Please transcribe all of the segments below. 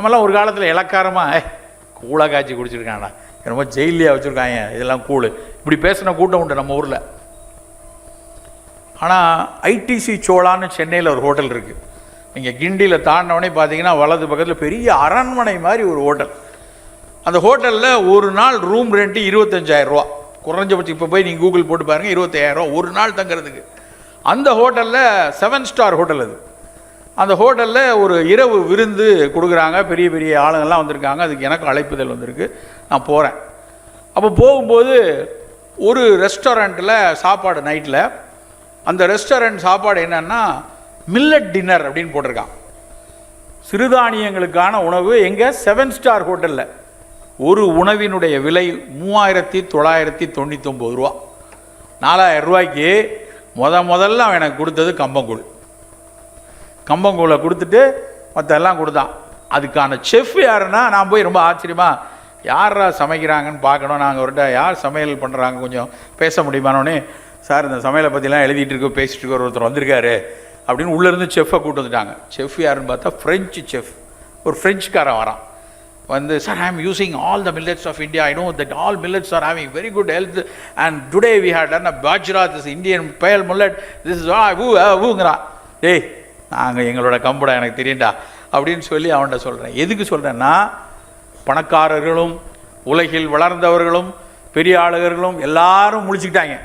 நம்மலாம் ஒரு காலத்தில் இலக்காரமாக ஏ கூழாக காய்ச்சி குடிச்சிருக்காங்கடா ரொம்ப ஜெயிலியாக வச்சுருக்காங்க இதெல்லாம் கூழ். இப்படி பேசின கூட்டம் உண்டு நம்ம ஊரில். ஆனால் ஐடிசி சோழான்னு சென்னையில் ஒரு ஹோட்டல் இருக்குது நீங்கள் கிண்டியில் தாண்டினவொடனே பார்த்தீங்கன்னா வலது பக்கத்தில் பெரிய அரண்மனை மாதிரி ஒரு ஹோட்டல். அந்த ஹோட்டலில் ஒரு நாள் ரூம் ரெண்ட்டு இருபத்தஞ்சாயிரரூவா குறைஞ்சபட்சம் இப்போ போய் நீங்கள் கூகுள் போட்டு பாருங்கள் இருபத்தாயிரரூவா ஒரு நாள் தங்குறதுக்கு. அந்த ஹோட்டலில் செவன் ஸ்டார் ஹோட்டல் அது. அந்த ஹோட்டலில் ஒரு இரவு விருந்து கொடுக்குறாங்க. பெரிய பெரிய ஆளுங்கள்லாம் வந்திருக்காங்க. அதுக்கு எனக்கு அழைப்புதல் வந்திருக்கு. நான் போகிறேன் அப்போ போகும்போது ஒரு ரெஸ்டாரண்ட்டில் சாப்பாடு நைட்டில் அந்த ரெஸ்டாரண்ட் சாப்பாடு என்னன்னா மில்லட் டின்னர் அப்படின்னு போட்டிருக்கான். சிறுதானியங்களுக்கான உணவு எங்கே? செவன் ஸ்டார் ஹோட்டலில். ஒரு உணவினுடைய விலை மூவாயிரத்தி தொள்ளாயிரத்தி தொண்ணூத்தொம்பது ரூபா. நாலாயிரம் ரூபாய்க்கு முத முதல்ல அவன் எனக்கு கொடுத்தது கம்பங்கூழ். கம்பங்கூளை கொடுத்துட்டு மற்ற எல்லாம் கொடுத்தான். அதுக்கான செஃப் யாருன்னா நான் போய் ரொம்ப ஆச்சரியமாக யாரா சமைக்கிறாங்கன்னு பார்க்கணும். நாங்கள் அவர்கிட்ட யார் சமையல் பண்ணுறாங்க கொஞ்சம் பேச முடியுமானோடனே சார் இந்த சமையலை பற்றிலாம் எழுதிட்டு இருக்க பேசிட்டு இருக்க ஒருத்தர் வந்திருக்காரு. அப்படின்னு உள்ளேருந்து செஃப்பை கூட்டு வந்துட்டாங்க. செஃப் யாருன்னு பார்த்தா ஃப்ரெஞ்சு செஃப் ஒரு ஃப்ரெஞ்சுக்காரன் வரான். வந்து sir I am using all the millets of India I know that all millets are having very good health and today we had done a bajra this Indian pearl millet this is ஊ ஊங்கிறான் டேய் நாங்கள் எங்களோட கம்புடா எனக்கு தெரியும்டா அப்படின்னு சொல்லி அவன்கிட்ட சொல்கிறேன் எதுக்கு சொல்கிறேன்னா பணக்காரர்களும் உலகில் வளர்ந்தவர்களும் பெரிய ஆளுகர்களும் எல்லாரும் முழிச்சுக்கிட்டாங்க.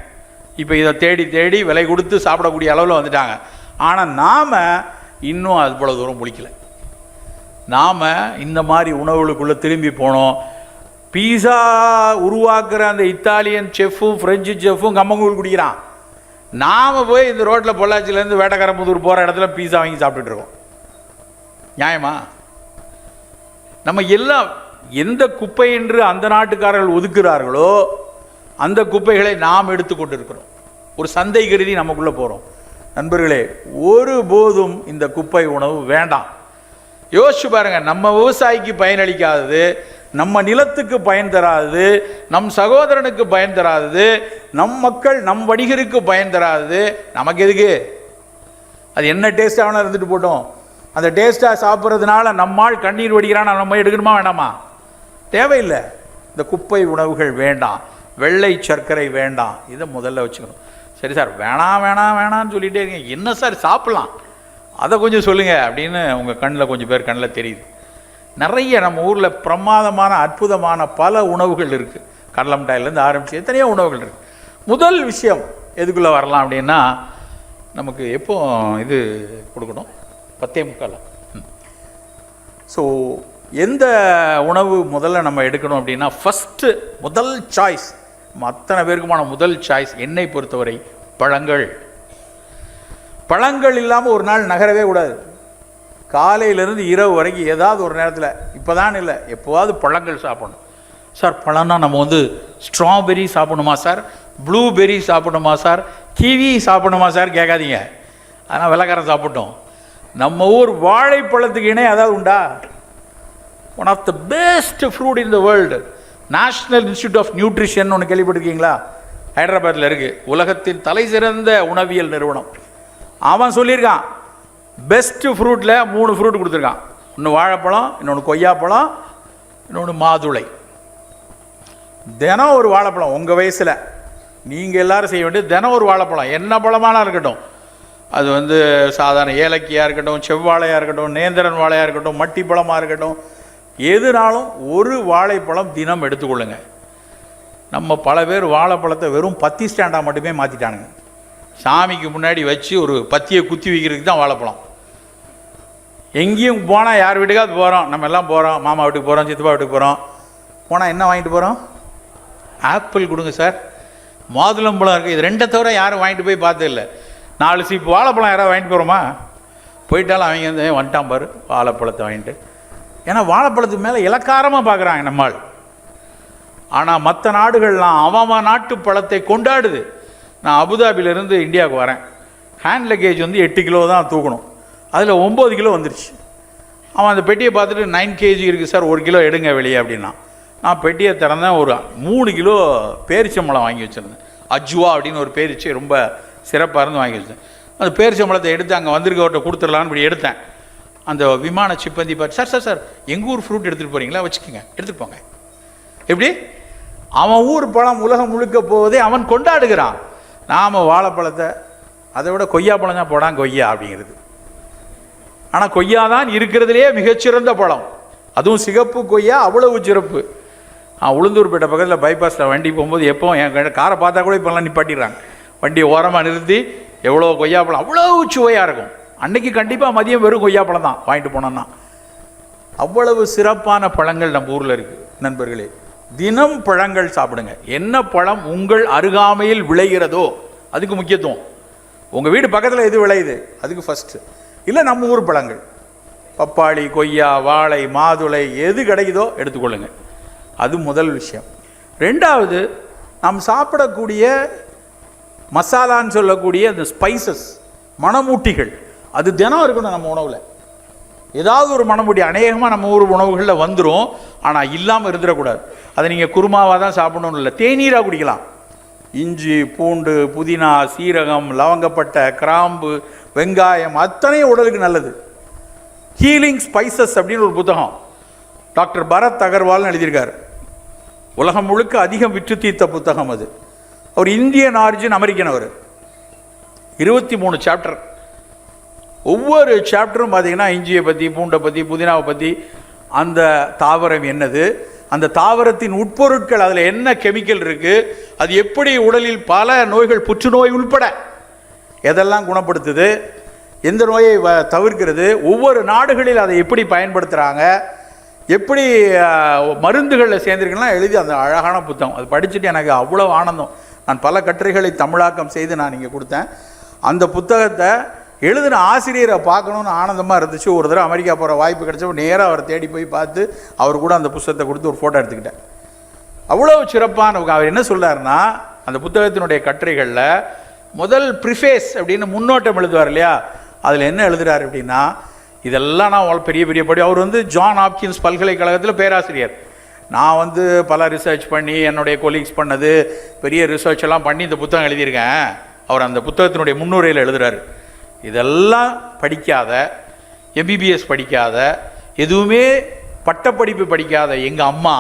இப்போ இதை தேடி தேடி விலை கொடுத்து சாப்பிடக்கூடிய அளவில் வந்துட்டாங்க. ஆனால் நாம் இன்னும் அது போல தூரம் முழிக்கல. நாம் இந்த மாதிரி உணவுகளுக்குள்ளே திரும்பி போனோம். பீஸா உருவாக்குற அந்த இத்தாலியன் செஃப்பும் ஃப்ரெஞ்சு செஃப்பும் கம்மங்கூழ் குடிக்கிறான். நாம் போய் இந்த ரோட்டில் பொள்ளாச்சியிலேருந்து வேட்டக்காரம்புதூர் போகிற இடத்துல பீஸா வாங்கி சாப்பிட்டுருக்கோம் நியாயமா? நம்ம எல்லாம் எந்த குப்பை என்று அந்த நாட்டுக்காரர்கள் ஒதுக்குறார்களோ அந்த குப்பைகளை நாம் எடுத்துக்கொண்டு இருக்கிறோம் ஒரு சந்தை கருதி நமக்குள்ளே போகிறோம் நண்பர்களே ஒருபோதும் இந்த குப்பை உணவு வேண்டாம். யோசிச்சு பாருங்க நம்ம விவசாயிக்கு பயனளிக்காதது நம்ம நிலத்துக்கு பயன் தராது நம் சகோதரனுக்கு பயன் தராதது நம் மக்கள் நம் வணிகருக்கு பயன் தராது நமக்கு எதுக்கு? அது என்ன டேஸ்ட்டாக வேணால் இருந்துட்டு போட்டோம். அந்த டேஸ்ட்டாக சாப்பிட்றதுனால நம்மால் கண்ணீர் வடிக்கிறான்? நம்ம எடுக்கணுமா வேணாமா தேவையில்லை. இந்த குப்பை உணவுகள் வேண்டாம். வெள்ளை சர்க்கரை வேண்டாம். இதை முதல்ல வச்சுக்கணும். சரி சார் வேணாம் வேணாம் வேணாம்னு சொல்லிகிட்டே இருக்கீங்க. என்ன சார் சாப்பிட்லாம். அதை கொஞ்சம் சொல்லுங்கள் அப்படின்னு உங்கள் கண்ணில் கொஞ்சம் பேர் கண்ணில் தெரியுது. நிறைய நம்ம ஊரில் பிரமாதமான அற்புதமான பல உணவுகள் இருக்குது கடலமிட்டாயிலேருந்து ஆரம்பித்து எத்தனையோ உணவுகள் இருக்குது முதல் விஷயம் எதுக்குள்ளே வரலாம் அப்படின்னா நமக்கு எப்போ இது கொடுக்கணும்? பத்தே முக்கால் ஸோ எந்த உணவு முதல்ல நம்ம எடுக்கணும் அப்படின்னா ஃபஸ்ட்டு முதல் சாய்ஸ் அத்தனை பேருக்குமான முதல் சாய்ஸ் என்னை பொறுத்தவரை பழங்கள். பழங்கள் இல்லாமல் ஒரு நாள் நகரவே கூடாது. காலையிலேருந்து இரவு வரைக்கும் ஏதாவது ஒரு நேரத்தில் இப்போ தான் இல்லை எப்போவாவது பழங்கள் சாப்பிடணும். சார் பழம்னா நம்ம வந்து ஸ்ட்ராபெரி சாப்பிடணுமா சார்? ப்ளூபெர்ரி சாப்பிடணுமா சார்? கிவி சாப்பிடணுமா சார்? கேட்காதீங்க. ஆனால் வெள்ளக்காரன் சாப்பிட்டோம். நம்ம ஊர் வாழைப்பழத்துக்கு இணை அதாவது உண்டா? One of the best fruit in the world National Institute of Nutrition ஒன்று கேள்விப்பட்டிருக்கீங்களா? ஹைதராபாத்தில் இருக்குது உலகத்தின் தலை சிறந்த உணவியல் நிறுவனம். அவன் சொல்லியிருக்கான். பெஸ்ட்டு ஃப்ரூட்டில் மூணு ஃப்ரூட் கொடுத்துருக்கான். ஒன்று வாழைப்பழம் இன்னொன்று கொய்யாப்பழம் இன்னொன்று மாதுளை. தினம் ஒரு வாழைப்பழம். உங்கள் வயசில். நீங்கள் எல்லாரும் செய்ய வேண்டியது தினம் ஒரு வாழைப்பழம். என்ன பழமானா இருக்கட்டும். அது வந்து சாதாரண ஏலக்கியாக இருக்கட்டும் செவ்வாழையாக இருக்கட்டும் நேந்திரன் வாழையாக இருக்கட்டும் மட்டி பழமாக இருக்கட்டும். எதுனாலும் ஒரு வாழைப்பழம் தினம் எடுத்துக்கொள்ளுங்க. நம்ம பல பேர் வாழைப்பழத்தை வெறும் பத்தி ஸ்டாண்டாக மட்டுமே மாற்றிட்டானுங்க சாமிக்கு முன்னாடி வச்சு ஒரு பத்தியை குத்தி வைக்கிறதுக்கு தான் வாழைப்பழம். எங்கேயும் போனால் யார் வீட்டுக்காவது போகிறோம் நம்ம எல்லாம் போகிறோம் மாமா வீட்டுக்கு போகிறோம் சித்தப்பா வீட்டுக்கு போகிறோம் போனால் என்ன வாங்கிட்டு போகிறோம் ஆப்பிள் கொடுங்க சார். மாதுளம்பழம் இருக்குது இது ரெண்டை தவிர யாரும் வாங்கிட்டு போய் பார்த்தது இல்லை. நாலு சீப்பு வாழைப்பழம் யாராவது வாங்கிட்டு போகிறோமா போயிட்டாலும் அவங்க வந்து வந்துட்டான் பாரு வாழைப்பழத்தை வாங்கிட்டு. ஏன்னா வாழைப்பழத்துக்கு மேலே இலக்காரமாக பார்க்குறாங்க நம்மால் ஆனால் மற்ற நாடுகள்லாம் அவன் நாட்டு பழத்தை கொண்டாடுது. நான் அபுதாபியிலேருந்து இந்தியாவுக்கு வரேன். ஹேண்ட் லக்கேஜ் வந்து எட்டு கிலோ தான் தூக்கணும். அதில் ஒம்பது கிலோ வந்துருச்சு. அவன் அந்த பெட்டியை பார்த்துட்டு நைன் கேஜி இருக்குது சார் ஒரு கிலோ எடுங்க வெளியே அப்படின்னா. நான் பெட்டியை திறந்தேன் ஒரு மூணு கிலோ பேரிச்சம்பழம் வாங்கி வச்சுருந்தேன். அஜ்வா அப்படின்னு ஒரு பேரிச்சை ரொம்ப சிறப்பாக இருந்து வாங்கி வச்சேன் அந்த பேரிச்சம்பழத்தை எடுத்து அங்கே வந்திருக்கவர்கிட்ட கொடுத்துடலான்னு இப்படி எடுத்தேன். அந்த விமான சிப்பந்தி பார்த்து சார் சார் சார் எங்கள் ஊர் ஃப்ரூட் எடுத்துகிட்டு போகிறீங்களா வச்சுக்கோங்க எடுத்துகிட்டு போங்க. எப்படி? அவன் ஊர் பழம் உலகம் முழுக்க போவதே அவன் கொண்டாடுகிறான். நாம் வாழைப்பழத்தை அதை விட கொய்யா பழம் தான் போடான் கொய்யா அப்படிங்கிறது. ஆனால் கொய்யா தான் இருக்கிறதுலே மிகச்சிறந்த பழம். அதுவும் சிகப்பு கொய்யா அவ்வளவு சிறப்பு. உளுந்தூர்பேட்டை பக்கத்தில் பைபாஸில் வண்டி போகும்போது எப்போ என் காரை பார்த்தா கூட இப்போல்லாம் நிப்பாட்டிடுறாங்க. வண்டியை ஓரமாக நிறுத்தி எவ்வளோ கொய்யாப்பழம் அவ்வளோ சுவையாக இருக்கும். அன்னைக்கு கண்டிப்பாக மதியம் வெறும் கொய்யாப்பழம் தான் வாங்கிட்டு போனோன்னா அவ்வளவு சிறப்பான பழங்கள் நம்ம ஊரில் இருக்குது நண்பர்களே. தினம் பழங்கள் சாப்பிடுங்க. என்ன பழம் உங்கள் அருகாமையில் விளைகிறதோ அதுக்கு முக்கியத்துவம். உங்கள் வீடு பக்கத்தில் எது விளையுது? அதுக்கு ஃபஸ்ட்டு இல்லை நம்ம ஊர் பழங்கள். பப்பாளி கொய்யா வாழை மாதுளை எது கிடைக்குதோ எடுத்துக்கொள்ளுங்கள் அது முதல் விஷயம். ரெண்டாவது நாம் சாப்பிடக்கூடிய மசாலான்னு சொல்லக்கூடிய அந்த ஸ்பைசஸ் மணமூட்டிகள் அது தினம் இருக்கணும் நம்ம உணவில். ஏதாவது ஒரு மணமுடி அநேகமாக நம்ம ஊர் உணவுகளில் வந்துடும் ஆனால் இல்லாமல் இருந்துடக்கூடாது. அதை நீங்கள் குருமாவாக தான் சாப்பிடணும்னு இல்லை தேநீராக குடிக்கலாம். இஞ்சி பூண்டு புதினா சீரகம் லவங்கப்பட்டை கிராம்பு வெங்காயம் அத்தனையும் உடலுக்கு நல்லது. ஹீலிங் ஸ்பைசஸ் அப்படின்னு ஒரு புத்தகம். டாக்டர் பரத் அகர்வால்னு எழுதியிருக்காரு. உலகம் முழுக்க அதிகம் விற்று தீர்த்த புத்தகம் அது. அவர் இந்தியன் ஆரிஜின் அமெரிக்கன் அவர் இருபத்தி மூணு சாப்டர் ஒவ்வொரு சாப்டரும் பார்த்தீங்கன்னா இஞ்சியை பற்றி பூண்டை பற்றி புதினாவை பற்றி அந்த தாவரம் என்னது அந்த தாவரத்தின் உட்பொருட்கள் அதில் என்ன கெமிக்கல் இருக்குது அது எப்படி உடலில் பல நோய்கள் புற்றுநோய் உள்பட எதெல்லாம் குணப்படுத்துது எந்த நோயை வ- தவிர்க்கிறது ஒவ்வொரு நாடுகளில் அதை எப்படி பயன்படுத்துகிறாங்க எப்படி மருந்துகளில் சேர்ந்துருக்கலாம் எழுதி அந்த அழகான புத்தகம். அது படிச்சுட்டு எனக்கு அவ்வளோ ஆனந்தம். நான் பல கட்டுரைகளை தமிழாக்கம் செய்து நான் இங்கே கொடுத்தேன். அந்த புத்தகத்தை எழுதின ஆசிரியரை பார்க்கணுன்னு ஆனந்தமாக இருந்துச்சு. ஒரு தடவை அமெரிக்கா போகிற வாய்ப்பு கிடைச்சப்போ நேராக அவரை தேடி போய் பார்த்து அவர் கூட அந்த புத்தகத்தை கொடுத்து ஒரு ஃபோட்டோ எடுத்துக்கிட்டேன். அவ்வளோ சிறப்பான அவர் என்ன சொல்கிறாருன்னா அந்த புத்தகத்தினுடைய கட்டுரைகளில் முதல் ப்ரிஃபேஸ் அப்படின்னு முன்னோட்டம் எழுதுவார் இல்லையா? அதில் என்ன எழுதுறாரு அப்படின்னா இதெல்லாம் நான் பெரிய பெரிய படி அவர் வந்து ஜான் ஆப்கின்ஸ் பல்கலைக்கழகத்தில் பேராசிரியர். நான் வந்து பல ரிசர்ச் பண்ணி என்னுடைய கொலீக்ஸ் பண்ணது பெரிய ரிசர்ச் எல்லாம் பண்ணி இந்த புத்தகம் எழுதியிருக்கேன். அவர் அந்த புத்தகத்தினுடைய முன்னுரையில் எழுதுறாரு. இதெல்லாம் படிக்காத எம்பிபிஎஸ் படிக்காத எதுவுமே பட்டப்படிப்பு படிக்காத எங்கள் அம்மா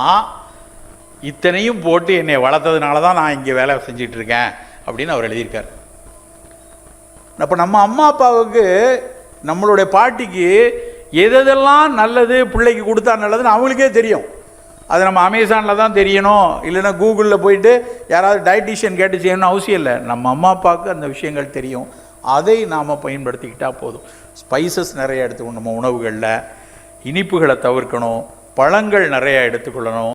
இத்தனையும் போட்டு என்னை வளர்த்ததுனால தான் நான் இங்கே வேலை செஞ்சிட்ருக்கேன் அப்படின்னு அவர் எழுதியிருக்கார். அப்போ நம்ம அம்மா அப்பாவுக்கு நம்மளுடைய பாட்டிக்கு எதெல்லாம் நல்லது பிள்ளைக்கு கொடுத்தா நல்லதுன்னு அவங்களுக்கே தெரியும். அது நம்ம அமேசானில் தான் தெரியணும். இல்லைன்னா கூகுளில் போயிட்டு யாராவது டயட்டிஷியன் கேட்டு செய்யணும்னு அவசியம் இல்லை. நம்ம அம்மா அப்பாவுக்கு அந்த விஷயங்கள் தெரியும். அதை நாம் பயன்படுத்திக்கிட்டால் போதும். ஸ்பைசஸ் நிறைய எடுத்துக்கணும் நம்ம உணவுகளில். இனிப்புகளை தவிர்க்கணும். பழங்கள் நிறையா எடுத்துக்கொள்ளணும்.